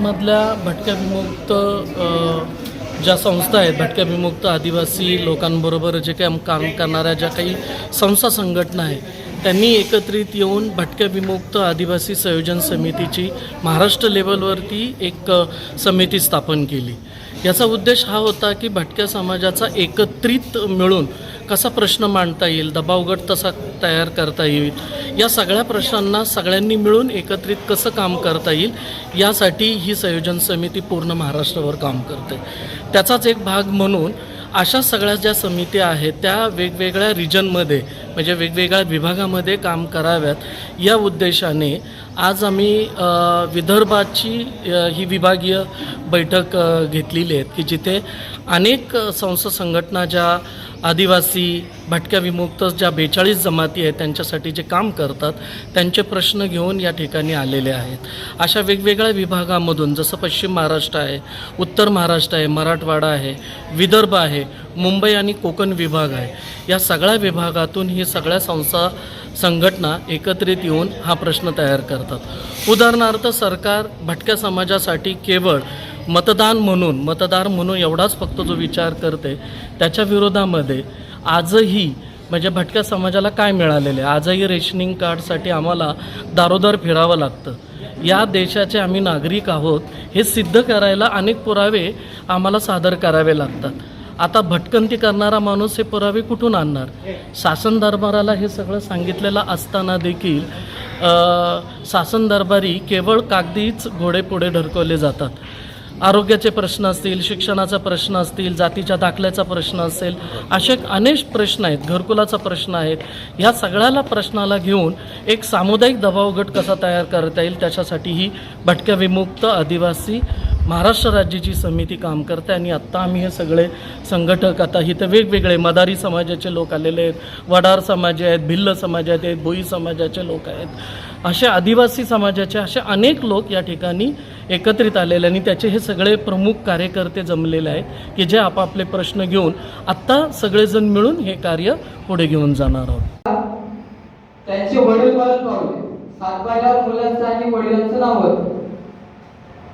मधल्या भटक्या विमुक्त ज्या संस्था आहेत भटक्या विमुक्त आदिवासी लोकांबरोबर जे काही काम करणाऱ्या ज्या काही संस्था संघटना आहे त्यांनी एकत्रित येऊन भटक्या विमुक्त आदिवासी संयोजन समितीची महाराष्ट्र लेवलवरती एक समिती स्थापन केली. याचा उद्देश हा होता की भटक्या समाजाचा एकत्रित मिळून कसा प्रश्न मांडता येईल दबावगट तसा तयार करता येईल या सगळ्या प्रश्नांना सगळ्यांनी मिळून एकत्रित कसं काम करता येईल यासाठी ही संयोजन समिती पूर्ण महाराष्ट्रावर काम करते. त्याचाच एक भाग म्हणून अशा सगळ्या ज्या समित्या आहेत त्या वेगवेगळ्या रिजनमध्ये म्हणजे वेगवेगळ्या विभागामध्ये काम कराव्यात. या उद्देशाने आज आम्ही विदर्भाची ही विभागीय बैठक घेतलेली आहेत की जिथे अनेक संस्था संघटना ज्या आदिवासी भटक्या विमुक्त ज्या बेचाळीस जमाती आहेत त्यांच्यासाठी जे काम करतात त्यांचे प्रश्न घेऊन या ठिकाणी आलेले आहेत. अशा वेगवेगळ्या विभागामधून जसं पश्चिम महाराष्ट्र आहे उत्तर महाराष्ट्र आहे मराठवाडा आहे विदर्भ आहे मुंबई आणि कोकण विभाग आहे या सगळ्या विभागातून ही सगळ्या संस्था संघटना एकत्रित येऊन हा प्रश्न तयार करतात. उदाहरणार्थ सरकार भटक्या समाजासाठी केवळ मतदान म्हणून मतदार म्हणून एवढाच फक्त जो विचार करते त्याच्या विरोधामध्ये आजही म्हणजे भटक्या समाजाला काय मिळालेलं? आहे आजही रेशनिंग कार्डसाठी आम्हाला दारोदार फिरावं लागतं. या देशाचे आम्ही नागरिक आहोत हे सिद्ध करायला अनेक पुरावे आम्हाला सादर करावे लागतात. आता भटकंती करणारा माणूस हे पुरावे कुठून आणणार? शासन दरबाराला हे सगळं सांगितलेलं असताना देखील शासन दरबारी केवळ कागदीच घोडे पुढे ढरकवले जातात. आरोग्याचे प्रश्न असतील शिक्षणाचा प्रश्न असतील जातीच्या दाखल्याचा प्रश्न असेल असे अनेक प्रश्न आहेत घरकुलाचा प्रश्न आहेत. ह्या सगळ्याला प्रश्नाला घेऊन एक सामुदायिक दबाव गट कसा तयार करता येईल त्याच्यासाठी ही भटक्या विमुक्त आदिवासी महाराष्ट्र राज्याची समिती काम करते आणि आत्ता आम्ही हे सगळे संघटक आता इथं वेगवेगळे मदारी समाजाचे लोक आलेले आहेत वडार समाज आहेत भिल्ल समाज आहेत भोई समाजाचे लोक आहेत. असे आदिवासी समाजाचे असे अनेक लोक या ठिकाणी एकत्रित आलेले आणि त्याचे हे सगळे प्रमुख कार्यकर्ते जमलेले आहेत की जे आपापले प्रश्न घेऊन आत्ता सगळेजण मिळून हे कार्य पुढे घेऊन जाणार आहोत. त्यांचे वडील परत पावले सातबाईला मुलांचं आणि वडिलांचं नाव होतं.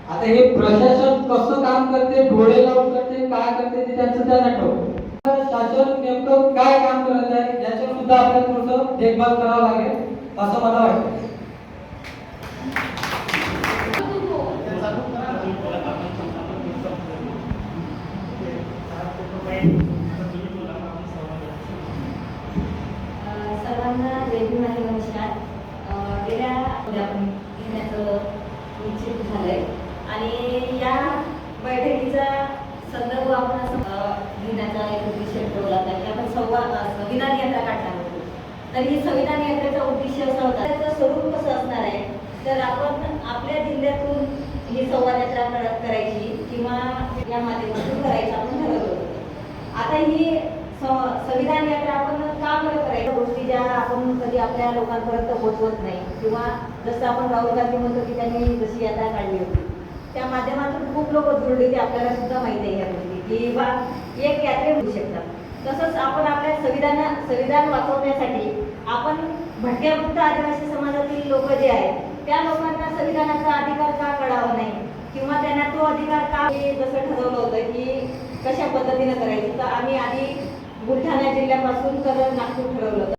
आता हे प्रशासन कसं काम करते डोळे लावून करते काय करते ते त्यांचं त्यांना ठेव शासन नेमकं काय काम करत आहे याचं सुद्धा आपल्याला थोडंसं देखभाल करावं लागेल असं मला वाटतं. सर्वांना जय माझे नमस्कार. गेल्या आपण घेण्याचं निश्चित झालंय. आणि या बैठकीचा संदर्भ आपण असं घेण्याचा एक उद्देश ठेवला होता की आपण संवाद संविधान यात्रा काढणार होतो. तर ही संविधान यात्रेचा उद्देश असा होता त्याचं स्वरूप कसं असणार आहे? तर आपण आपल्या जिल्ह्यातून ही संवाद यात्रा करा- करायची किंवा या माध्यमातून करायचं आपण ठरवलं होतं. आता ही स- संविधान यात्रा आपण का बरं करायच्या गोष्टी ज्या आपण कधी आपल्या लोकांपर्यंत पोहोचवत नाही. किंवा जसं आपण राहुल गांधी म्हणतो की त्यांनी जशी यात्रा काढली होती. त्या माध्यमातून खूप लोक जुळली ते आपल्याला सुद्धा माहिती आहे या गोष्टी की बा एक यात्रे होऊ शकतात. तसंच आपण आपल्या संविधान संविधान वाचवण्यासाठी आपण भटक्यामुक्त आदिवासी समाजातील लोक जे आहेत त्या लोकांना संविधानाचा अधिकार का कळावा नाही? किंवा त्यांना तो अधिकार का जसं ठरवलं होतं की कशा पद्धतीनं करायचं तर आम्ही आधी बुलढाणा जिल्ह्यापासून तर नागपूर ठरवलं होतं.